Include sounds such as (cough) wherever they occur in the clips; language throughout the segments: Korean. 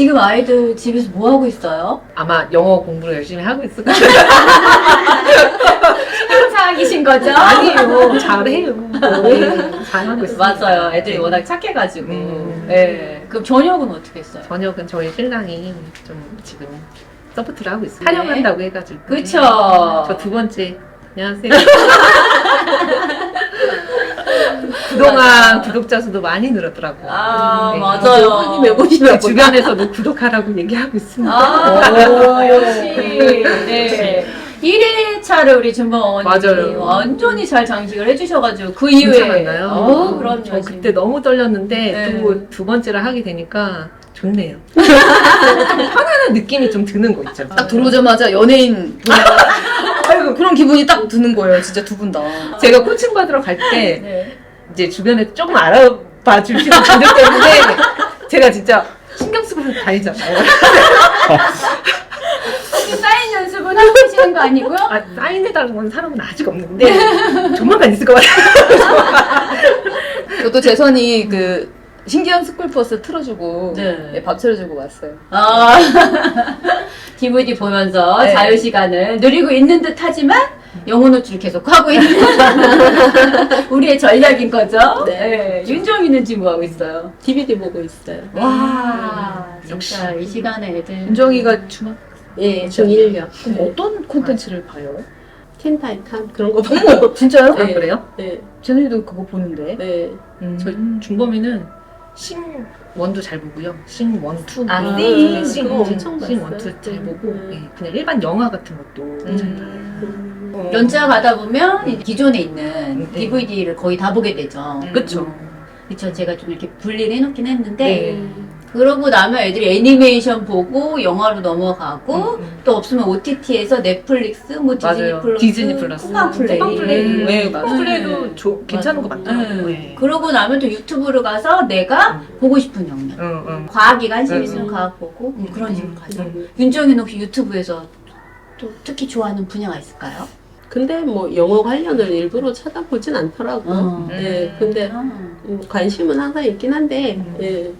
지금 아이들 집에서 뭐 하고 있어요? 아마 영어 공부를 열심히 하고 있을 거예요. 사학이신 거죠? 아니에요. 잘해요. 네, 잘하고 있어요. 맞아요. 애들이 워낙 착해가지고. 음. 네. 그럼 저녁은 어떻게 했어요? 저녁은 저희 신랑이 좀 지금 서포트를 하고 있어요. 네. 촬영한다고 해가지고. 그쵸. 저 두 번째. 안녕하세요. (laughs) 그동안 구독자 수도 많이 늘었더라고요. 아, 네. 맞아요. 매보시면 주변에서도 구독하라고 얘기하고 있습니다. 아, 역시. 네. 1회차를 우리 준범 어머님이 맞아요. 완전히 잘 장식을 해주셔가지고 그 이후에. 괜찮았나요? 어, 그럼요. 저 그때 너무 떨렸는데 네. 또 두 번째를 하게 되니까 좋네요. 좀 (laughs) 편안한 느낌이 좀 드는 거 있죠. 딱 들어오자마자 연예인 (laughs) 아이고 그런 기분이 딱 드는 거예요 진짜 두 분 다. 제가 코칭 받으러 갈 때 네. 이제 주변에 조금 알아봐 주시는 분들 때문에 제가 진짜 신경 쓰고 다니잖아요. 혹시 사인 연습은 하고 계시는 거 아니고요? 아, 사인해달라는 사람은 아직 없는데 조만간 있을 것 같아요. 저도 재선이 그 신기한 스쿨버스 틀어주고 네. 네, 밥 차려주고 왔어요. 아, (laughs) DVD 보면서 네. 자유 시간을 누리고 있는 듯 하지만 영어 노출을 계속 하고 있는 (laughs) 우리의 전략인 거죠. 네. 윤정이는 지금 뭐 하고 있어요? DVD 보고 있어요. 와, 역시. 진짜 이 시간에 애들. 윤정이가 중학 예, 중1요. 그럼 어떤 콘텐츠를 봐요? 텐타이칸 그런 거 보고. 진짜요? 네. 아, 그래요? 네, 쟤네도 그거 보는데. 네. 저 중범이는 신 원도 잘 보고요. 신 원, 투. 아, 네, 신. 신, 그거 신, 엄청 신 봤어요. 원, 투잘 보고 음. 예, 그냥 일반 영화 같은 것도 잘 봐요. 음. 연차 가다 보면 이제 기존에 있는 네. DVD를 거의 다 보게 되죠. 음. 그쵸. 그쵸. 제가 좀 이렇게 분리를 해놓긴 했는데, 네. 그러고 나면 애들이 애니메이션 보고 영화로 넘어가고, 음, 음. 또 없으면 OTT에서 넷플릭스, 뭐 디즈니 맞아요. 플러스, 디즈니 플러스. 쿠팡 플레이. 쿠팡 플레이. 음, 네, 맞아요. 쿠팡 플레이도 조- 괜찮은 것 맞아요. 같더라고요. 네. 네. 그러고 나면 또 유튜브로 가서 내가 보고 싶은 영역. 응, 응. 과학이 관심 음. 있으면 과학 보고, 음, 그런 식으로 가죠. 음. 윤정이는 혹시 유튜브에서 또 특히 좋아하는 분야가 있을까요? 근데 뭐 영어 관련을 일부러 찾아보진 않더라고요. 어. 네, 근데 아. 음, 관심은 항상 있긴 한데 음. 예,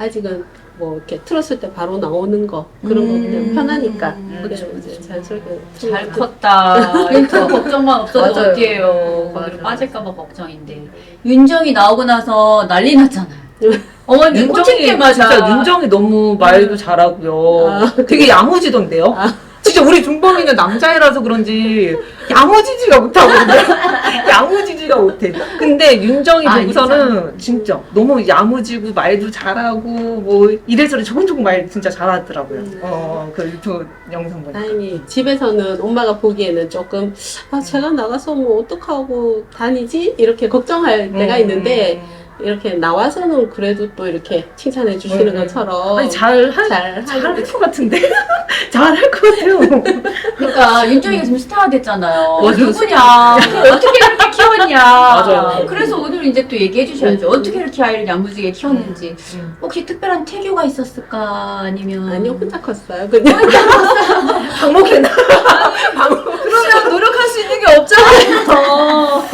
아직은 뭐 이렇게 틀었을 때 바로 나오는 거 그런 거 그냥 음. 편하니까 음. 네, 그쵸, 이제 그쵸. 자연스럽게 잘 틀어서. 컸다. (laughs) 유튜브 걱정만 없어도 맞아요. 어디에요. 거기로 맞아요. 빠질까봐 걱정인데. 윤정이 나오고 나서 난리 났잖아요. 어머니 꽂힐 때마다. 진짜 윤정이 너무 말도 잘하고요. 아, 되게 야무지던데요. 진짜 우리 중범이는 남자애라서 그런지 야무지지가 못하거든요. (laughs) 야무지지가 못해. 근데 윤정이 아, 보고서는 진짜 너무 야무지고 말도 잘하고 뭐 이래저래 조근조근 말 진짜 잘하더라고요. 음. 어, 그 유튜브 영상 보니까. 다행히 집에서는 엄마가 보기에는 조금 아 제가 나가서 뭐 어떡하고 다니지 이렇게 걱정할 때가 음. 있는데 이렇게 나와서는 그래도 또 이렇게 칭찬해 주시는 음. 것처럼 아니 잘할 잘 잘할 것 같은데 (laughs) 잘할 것 같아요. 그러니까 윤정이가 지금 스타가 됐잖아요. 맞아요. 누구냐? 어떻게 이렇게 키웠냐? 맞아요. 그래서 오늘 이제 또 얘기해 주셔야죠. 음. 어떻게 이렇게 아이를 야무지게 키웠는지. 음. 혹시 특별한 태교가 있었을까? 아니면. 아니요 혼자 컸어요 그냥 (laughs) 방목이나 그러면 노력할 수 있는 게 없잖아요.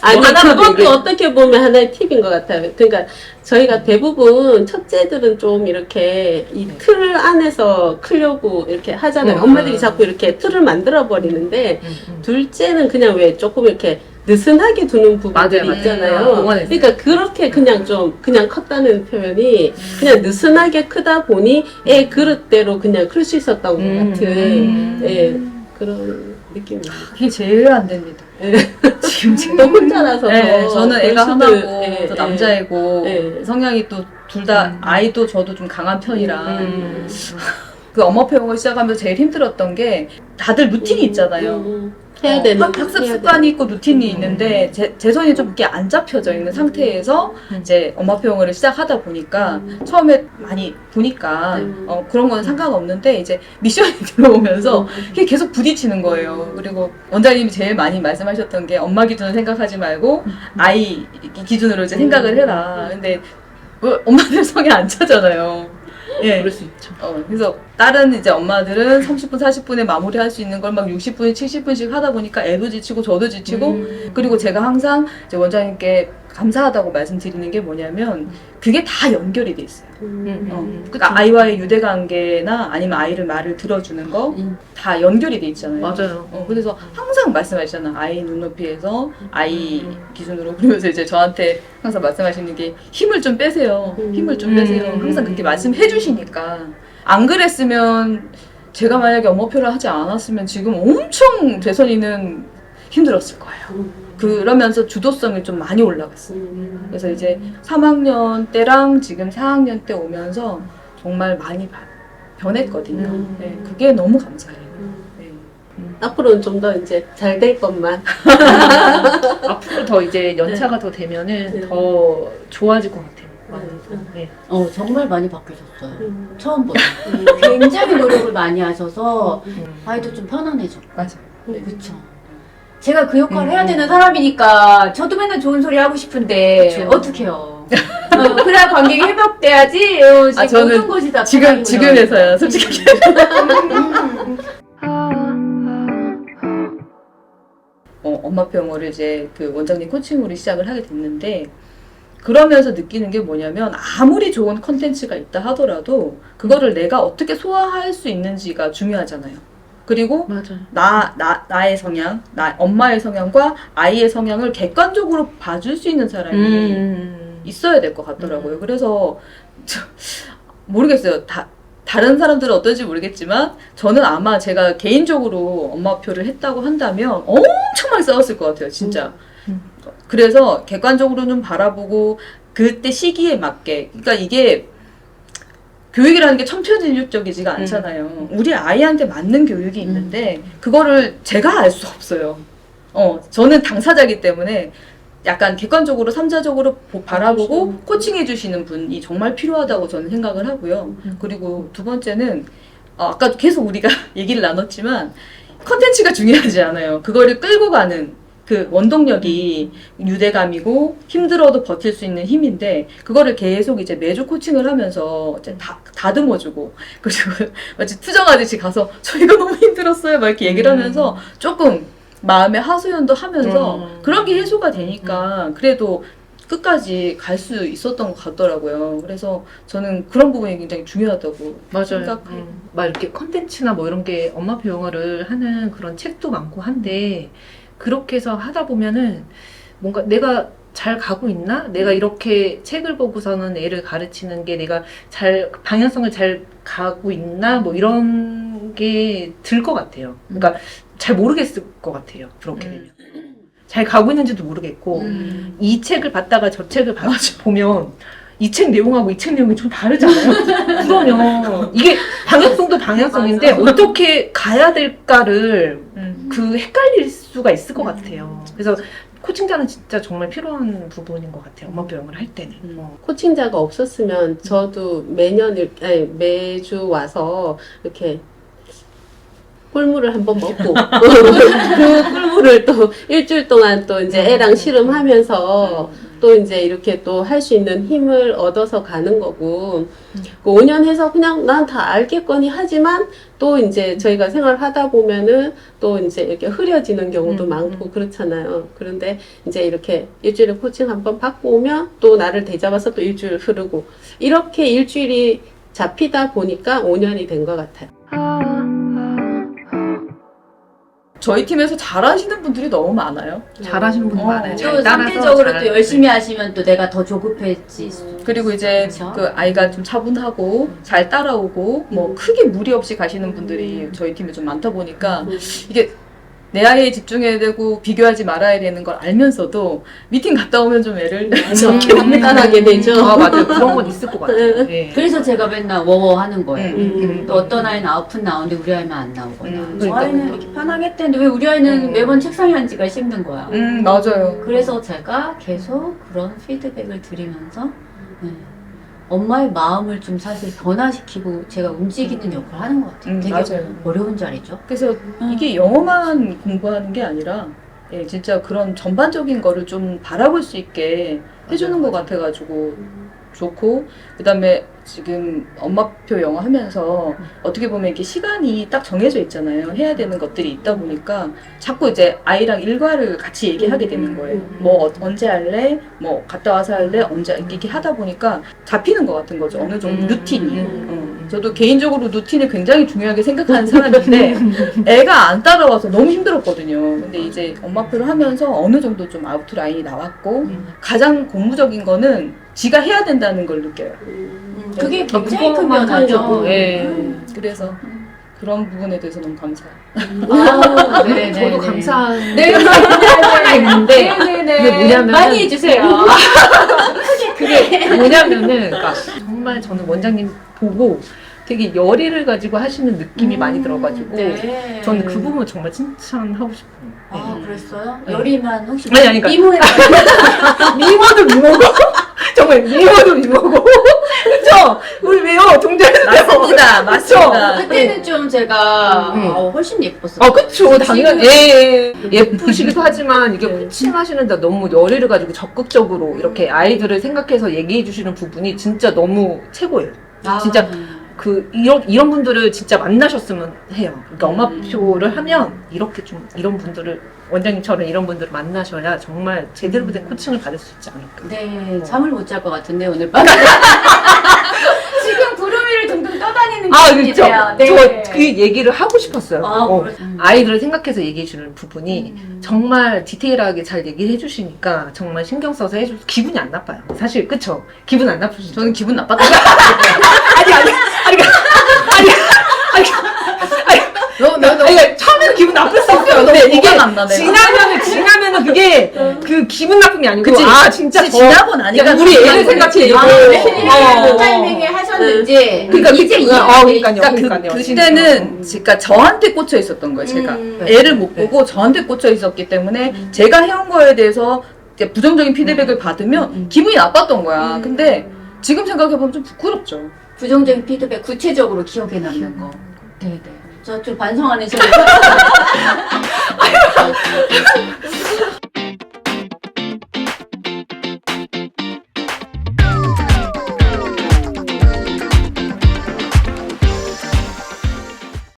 아니 뭐 하나만 그것도 얘기해. 어떻게 보면 하나의 팁인 것 같아요. 그러니까 저희가 대부분 첫째들은 좀 이렇게 이 틀 안에서 크려고 이렇게 하잖아요. 음. 엄마들이 자꾸 이렇게 틀을 만들어 버리는데 음, 둘째는 그냥 왜 조금 이렇게 느슨하게 두는 부분들이 맞아요, 맞아요. 있잖아요. 공원에서. 그러니까 그렇게 그냥 좀 그냥 컸다는 표현이 그냥 느슨하게 크다 보니 애 그릇대로 그냥 클 수 있었던 것 음. 같은 음. 예 그런 느낌입니다. 그게 제일 안 됩니다. 지금 (laughs) 제가. 또 혼자라서 네, 더 저는 애가 수도- 하나고 예, 또 예. 남자애고 예. 성향이 또 둘다 음. 아이도 저도 좀 강한 편이라 음. 그 엄마 배우고 시작하면서 제일 힘들었던 게 다들 루틴이 있잖아요. 음, 해야 어, 되는 학- 학습 해야 습관이 있고 루틴이 음. 있는데 제, 제 손이 좀 그게 안 잡혀져 있는 상태에서 음. 이제 엄마 배우를 시작하다 보니까 음. 처음에 많이 보니까 음. 어, 그런 거는 상관없는데 이제 미션이 (laughs) 들어오면서 그게 계속 부딪히는 거예요. 그리고 원장님이 제일 많이 말씀하셨던 게 엄마 기준을 생각하지 말고 아이 기준으로 이제 생각을 해라. 근데 뭐 엄마들 (laughs) 성에 안 차잖아요. 예. 그럴 수 있죠. 어, 그래서 다른 이제 엄마들은 30분, 40분에 마무리할 수 있는 걸 막 60분, 70분씩 하다 보니까 애도 지치고 저도 지치고 음. 그리고 제가 항상 이제 원장님께 감사하다고 말씀드리는 게 뭐냐면 그게 다 연결이 돼 있어요. 음. 어, 그러니까 아이와의 유대 관계나 아니면 아이를 말을 들어주는 거다 음. 연결이 돼 있잖아요. 맞아요. 어, 그래서 항상 말씀하시잖아. 아이 눈높이에서 아이 기준으로 (laughs) 그러면서 이제 저한테 항상 말씀하시는 게 힘을 좀 빼세요. 음. 힘을 좀 빼세요. 음. 항상 그렇게 말씀해 주시니까 안 그랬으면 제가 만약에 엄마표를 하지 않았으면 지금 엄청 대선이는 힘들었을 거예요. 음. 그러면서 주도성이 좀 많이 올라갔어요. 음. 그래서 이제 3학년 때랑 지금 4학년 때 오면서 정말 많이 바- 변했거든요. 음. 네, 그게 너무 감사해요. 음. 네. 앞으로는 좀 더 이제 잘 될 것만. (laughs) 앞으로 더 이제 연차가 더 되면은 네. 더 좋아질 것 같아요. 음. 네. 어 정말 많이 바뀌셨어요. 음. 처음보다 음. 굉장히 노력을 많이 하셔서 음. 아이도 좀 편안해졌고. 맞아. 네, 그쵸. 제가 그 역할을 음, 해야 음. 되는 사람이니까 저도 맨날 좋은 소리 하고 싶은데 그쵸. 어떡해요. 어, 그래야 관객이 회복돼야지. 어, 지금 아, 저는 모든 것이 다 지금 지금에서야 솔직히 음. 어, 엄마표 영어를 이제 그 원장님 코칭으로 시작을 하게 됐는데 그러면서 느끼는 게 뭐냐면 아무리 좋은 컨텐츠가 있다 하더라도 그거를 내가 어떻게 소화할 수 있는지가 중요하잖아요. 그리고 맞아요. 나, 나, 나의 성향, 나, 엄마의 성향과 아이의 성향을 객관적으로 봐줄 수 있는 사람이 음. 있어야 될 것 같더라고요. 그래서 저, 모르겠어요. 다, 다른 사람들은 어떨지 모르겠지만 저는 아마 제가 개인적으로 엄마표를 했다고 한다면 엄청 많이 싸웠을 것 같아요. 진짜. 음. 그래서 객관적으로 좀 바라보고 그때 시기에 맞게 그러니까 이게 교육이라는 게 천편일률적이지가 않잖아요. 우리 아이한테 맞는 교육이 있는데 그거를 제가 알 수 없어요. 어, 저는 당사자기 때문에 약간 객관적으로 삼자적으로 보- 바라보고 코칭해 주시는 분이 정말 필요하다고 저는 생각을 하고요. 그리고 두 번째는 어, 아까 계속 우리가 (laughs) 얘기를 나눴지만 컨텐츠가 중요하지 않아요. 그거를 끌고 가는 그 원동력이 유대감이고 힘들어도 버틸 수 있는 힘인데 그거를 계속 이제 매주 코칭을 하면서 이제 다 다듬어주고 (laughs) 그리고 마치 투정하듯이 가서 (laughs) 저 이거 너무 힘들었어요 막 이렇게 얘기를 하면서 조금 마음의 하소연도 하면서 음. 그런 게 해소가 되니까 그래도 끝까지 갈 수 있었던 것 같더라고요. 그래서 저는 그런 부분이 굉장히 중요하다고 맞아요. 생각해요. 음. 막 이렇게 컨텐츠나 뭐 이런 게 엄마표 영어를 하는 그런 책도 많고 한데 그렇게 해서 하다 보면은 뭔가 내가 잘 가고 있나? 내가 이렇게 책을 보고서는 애를 가르치는 게 내가 잘 방향성을 잘 가고 있나? 뭐 이런 게 들 것 같아요. 그러니까 잘 모르겠을 것 같아요. 그렇게 음. 되면. 잘 가고 있는지도 모르겠고 음. 이 책을 봤다가 저 책을 (laughs) 봐- 보면 이 책 내용하고 이 책 내용이 좀 다르잖아요. (laughs) 그러면 이게 방향성도 방향성인데 어떻게 가야 될까를 음. 그 헷갈릴 수가 있을 것 같아요. 그래서 코칭자는 진짜 정말 필요한 부분인 것 같아요. 엄마표 영어를 할 때는. 어. 코칭자가 없었으면 저도 매년 일- 아니, 매주 와서 이렇게 꿀물을 한번 먹고 (laughs) 그 꿀물을 또 일주일 동안 또 이제 애랑 씨름하면서 또 이제 이렇게 또 할 수 있는 힘을 얻어서 가는 거고 그 5년 해서 그냥 난 다 알겠거니 하지만 또 이제 저희가 생활하다 보면은 또 이제 이렇게 흐려지는 경우도 음, 많고 그렇잖아요. 그런데 이제 이렇게 일주일에 코칭 한 번 받고 오면 또 나를 되잡아서 또 일주일 흐르고 이렇게 일주일이 잡히다 보니까 5년이 된 것 같아요. 저희 팀에서 잘하시는 분들이 너무 많아요. 잘하시는 분 어. 많아요. 또 잘 따라서 상대적으로 잘- 또 열심히 하시면 또 내가 더 조급해질 수. 그리고 이제 그쵸? 그 아이가 좀 차분하고 잘 따라오고 뭐 음. 크게 무리 없이 가시는 분들이 저희 팀에 좀 많다 보니까 음. 이게 내 아이에 집중해야 되고 비교하지 말아야 되는 걸 알면서도 미팅 갔다 오면 좀 애를 적게 음. 받는 간단하게 되죠. 아 맞아요. 그런 건 있을 것 같아요. 예. 그래서 제가 맨날 워워 하는 거예요. 음. 또 어떤 아이는 아웃풋 나오는데 우리 아이는 안 나오거나. 음, 저 그러니까, 아이는 이렇게 편하게 했대는데 왜 우리 아이는 음. 매번 책상에 앉기가 힘든 거야. 음 맞아요. 그래서 제가 계속 그런 피드백을 드리면서 네. 엄마의 마음을 좀 사실 변화시키고 제가 움직이는 역할을 하는 것 같아요. 음, 되게 맞아요. 어려운 자리죠. 그래서 이게 영어만 공부하는 게 아니라 예, 진짜 그런 전반적인 거를 좀 바라볼 수 있게 해주는 것 같아가지고 좋고 그다음에 지금 엄마표 영어 하면서 어떻게 보면 이렇게 시간이 딱 정해져 있잖아요. 해야 되는 것들이 있다 보니까 자꾸 이제 아이랑 일과를 같이 얘기하게 되는 거예요. 뭐 어- 언제 할래? 뭐 갔다 와서 할래? 언제 이렇게 하다 보니까 잡히는 것 같은 거죠. 어느 정도 음, 루틴이. 음, 어. 저도 개인적으로 루틴을 굉장히 중요하게 생각하는 (laughs) 사람인데 애가 안 따라와서 너무 힘들었거든요. 근데 이제 엄마표를 하면서 어느 정도 좀 아웃라인이 나왔고 음. 가장 고무적인 거는 지가 해야 된다는 걸 느껴요. 음, 그게 아, 굉장히 큰 변화죠. 하려고, 예. 음, 그래서 그런 부분에 대해서 너무 감사해요. 아, 네, (laughs) 네, 저도 네. 감사한 네, 네, 네, 있는데 네, 네. 그게 뭐냐면은- 많이 해주세요. (laughs) 그게 뭐냐면은 그러니까 정말 저는 원장님 보고 되게 열의를 가지고 하시는 느낌이 많이 들어가지고 네. 저는 그 부분 정말 칭찬하고 싶어요. 아, 네. 그랬어요? 네. 요리만 혹시 아니, 아니, 그러니까- 미모에 미모도 (laughs) 미모고 정말 미모도 미모고 (laughs) 그쵸? 우리 왜요? 동작에서 맞습니다. 맞습니다. 그때는 좀 제가 음. 어, 훨씬 예뻤어요. 아 그쵸 당연히 예, 예. 예쁘시기도 하지만 이게 코칭하시는데 너무 열의를 가지고 적극적으로 이렇게 아이들을 생각해서 얘기해 주시는 부분이 진짜 너무 최고예요. 아, 진짜 그 이런 이런 분들을 진짜 만나셨으면 해요. 그러니까 음. 엄마표를 하면 이렇게 좀 이런 분들을 원장님처럼 이런 분들을 만나셔야 정말 제대로 된 코칭을 받을 수 있지 않을까. 네, 잠을 못 잘 것 같은데 오늘 밤. (laughs) 지금 구름 위를 둥둥 떠다니는 아. 그렇죠. 저그 얘기를 하고 싶었어요. 아, 어. 그래. 음. 아이들을 생각해서 얘기해 주는 부분이 음. 정말 디테일하게 잘 얘기를 해 주시니까 정말 신경 써서 해주 기분이 안 나빠요. 사실 그쵸? 기분 안 나쁘시죠? 저는 기분 (laughs) 아니 아니 아니 아니 아니 너, 너, 너. 아니 그러니까 처음에는 기분 나쁠 수 없어요. 난다, 내가. 지나면은 지나면은 그게 그 기분 나쁨이 아니고 그치. 아 진짜 저- 지나고 나니까 우리 애를 그냥 생각해 아, 이거. 네. 어. 그 타이밍에 하셨는지. 그러니까 이제 이제 이해가 어. 그러니까요. 그러니까 그러니까요. 그, 그때는 그러니까 저한테 꽂혀 있었던 거예요, 제가. 음. 애를 못 네. 보고 저한테 꽂혀 있었기 때문에 제가 해온 거에 대해서 이제 부정적인 피드백을 받으면 음. 기분이 나빴던 거야. 음. 근데 지금 생각해 보면 좀 부끄럽죠. 부정적인 피드백 구체적으로 기억에 남는 거. 네, 네. 저 좀 반성하는 시간. (laughs) (laughs) 웃음, (laughs)